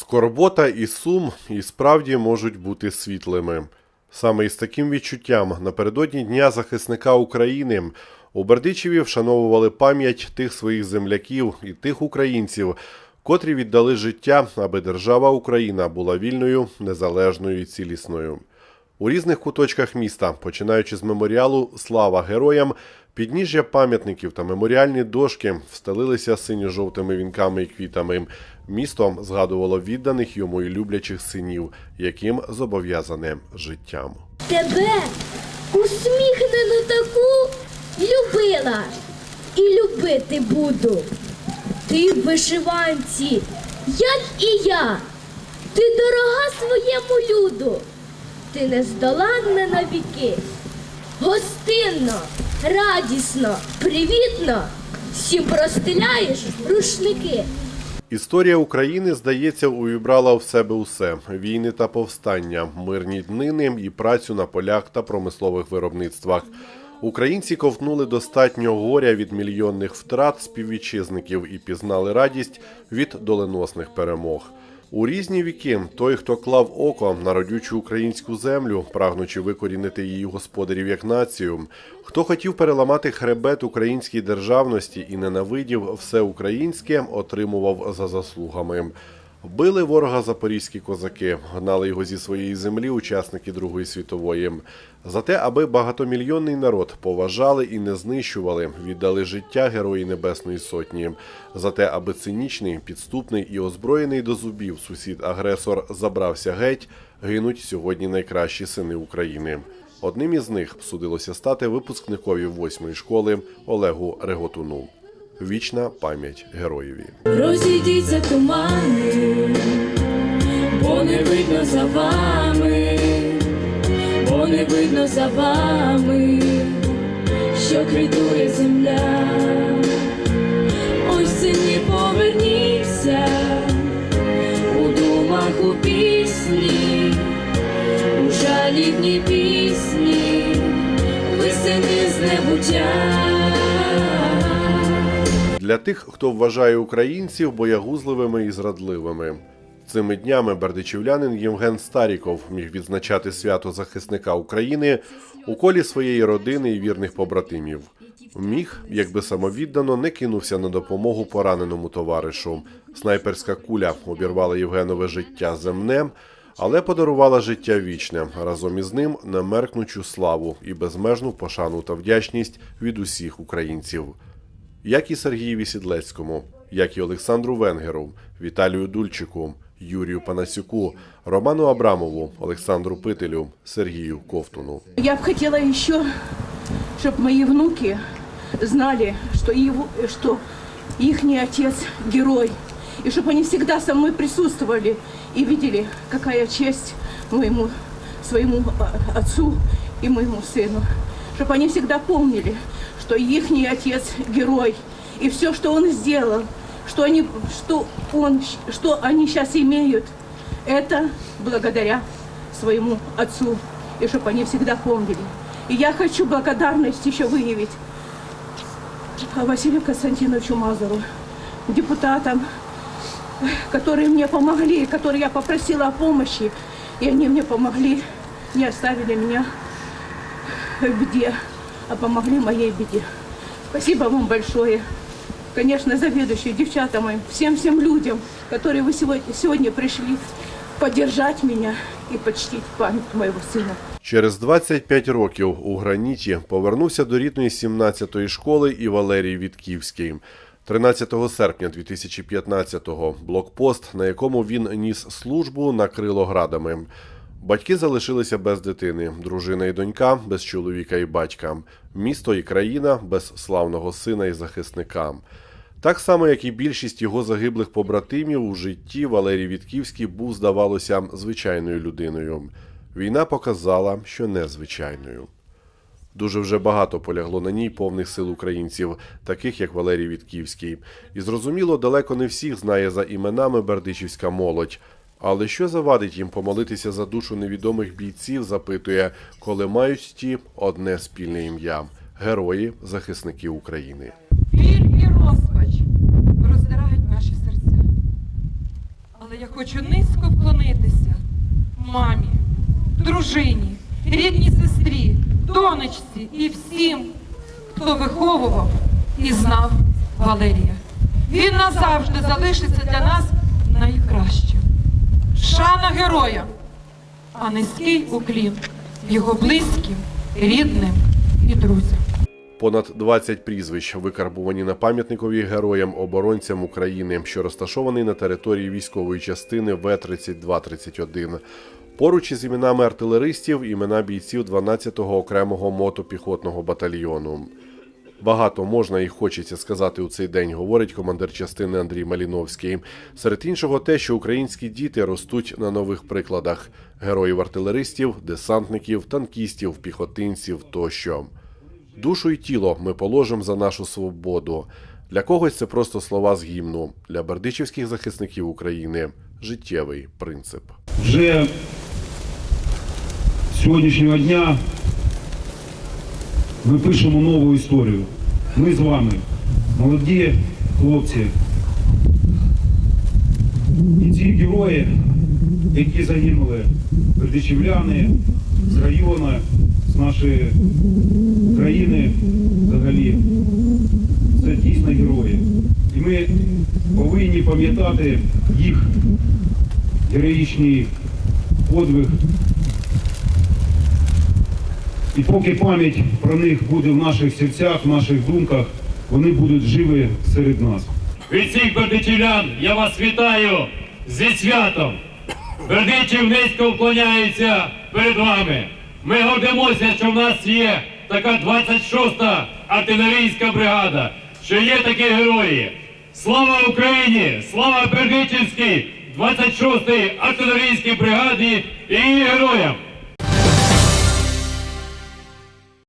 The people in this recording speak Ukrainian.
Скорбота і сум і справді можуть бути світлими. Саме із таким відчуттям напередодні Дня захисника України у Бердичеві вшановували пам'ять тих своїх земляків і тих українців, котрі віддали життя, аби держава Україна була вільною, незалежною і цілісною. У різних куточках міста, починаючи з меморіалу Слава героям, підніжжя пам'ятників та меморіальні дошки встелилися синьо-жовтими вінками і квітами. Місто згадувало відданих йому і люблячих синів, яким зобов'язане життям. Тебе усміхнену таку любила і любити буду. Ти в вишиванці, як і я. Ти дорога своєму люду, ти нездоланна навіки. Гостинно, радісно, привітно всім простеляєш рушники. Історія України, здається, увібрала в себе усе: війни та повстання, мирні днини і працю на полях та промислових виробництвах. Українці ковтнули достатньо горя від мільйонних втрат співвітчизників і пізнали радість від доленосних перемог. У різні віки той, хто клав око на родючу українську землю, прагнучи викорінити її господарів як націю, хто хотів переламати хребет українській державності і ненавидів все українське, отримував за заслугами. Били ворога запорізькі козаки, гнали його зі своєї землі учасники Другої світової. За те, аби багатомільйонний народ поважали і не знищували, віддали життя герої Небесної Сотні. За те, аби цинічний, підступний і озброєний до зубів сусід-агресор забрався геть, гинуть сьогодні найкращі сини України. Одним із них судилося стати випускникові восьмої школи Олегу Реготуну. Вічна пам'ять героєві. Розійдіться тумани, бо не видно за вами, бо не видно за вами, що критує земля. Ой, сині, поверніться у думах у пісні, у жалібній пісні, ви сини з небуття. Для тих, хто вважає українців боягузливими і зрадливими. Цими днями бердичівлянин Євген Старіков міг відзначати свято захисника України у колі своєї родини і вірних побратимів. Міг, якби самовіддано, не кинувся на допомогу пораненому товаришу. Снайперська куля обірвала Євгенове життя земне, але подарувала життя вічне разом із ним немеркнучу славу і безмежну пошану та вдячність від усіх українців як і Сергієві Сідлецькому, як і Олександру Венгеру, Віталію Дульчику, Юрію Панасюку, Роману Абрамову, Олександру Пителю, Сергію Ковтуну. Я бы хотела еще, чтобы мои внуки знали, что, его, что их отец герой, и чтобы они всегда со мной присутствовали и видели, какая честь моему своему а, отцу и моему сыну, Чтобы они всегда помнили, что их отец герой, и все, что он сделал, что они, что он, что они сейчас имеют, это благодаря своему отцу, и чтобы они всегда помнили. И я хочу благодарность еще выявить Василию Константиновичу Мазуру, депутатам, которые мне помогли, которые я попросила о помощи, и они мне помогли, не оставили меня беде, а помогли моей беде. Спасибо вам большое. Конечно, заведующей, девчатам моим, всем-всем людям, которые вы сегодня, сегодня пришли поддержать меня и почтить память моего сына. Через 25 років у граніті повернувся до рідної 17-ї школи і Валерій Вітківський. 13 серпня 2015-го блокпост, на якому він ніс службу, накрило градами. Батьки залишилися без дитини, дружина і донька без чоловіка і батька, місто і країна без славного сина і захисника. Так само, як і більшість його загиблих побратимів у житті, Валерій Вітківський був, здавалося, звичайною людиною. Війна показала, що незвичайною. Дуже вже багато полягло на ній повних сил українців, таких як Валерій Вітківський. І зрозуміло, далеко не всіх знає за іменами бердичівська молодь. Але що завадить їм помолитися за душу невідомих бійців, запитує, коли мають ті одне спільне ім'я герої, захисники України. Біль і розпач роздирають наші серця. Але я хочу низько вклонитися мамі, дружині, рідній сестрі, донечці і всім, хто виховував і знав Валерія. Він назавжди залишиться для нас найкращим. Шана героям, а низький уклін його близьким, рідним і друзям. Понад 20 прізвищ викарбувані на пам'ятникові героям оборонцям України, що розташований на території військової частини В-3231. Поруч із іменами артилеристів імена бійців 12-го окремого мотопіхотного батальйону. Багато можна і хочеться сказати у цей день, говорить командир частини Андрій Маліновський. Серед іншого, те, що українські діти ростуть на нових прикладах героїв артилеристів, десантників, танкістів, піхотинців тощо. Душу і тіло ми положимо за нашу свободу. Для когось це просто слова з гімну. Для бердичівських захисників України життєвий принцип. вже сьогоднішнього дня ми пишемо нову історію. Ми з вами, молоді хлопці. І ці герої, які загинули, бердичівляни з району, з нашої країни взагалі, це дійсно герої. І ми повинні пам'ятати їх героїчний подвиг. І поки пам'ять про них буде в наших серцях, в наших думках, вони будуть живі серед нас. Від всіх бердичівлян я вас вітаю зі святом. Бердичів низько вклоняється перед вами. Ми гордимося, що в нас є така 26-та артилерійська бригада, що є такі герої. Слава Україні! Слава Бердичівській 26-й артилерійській бригаді і її героям!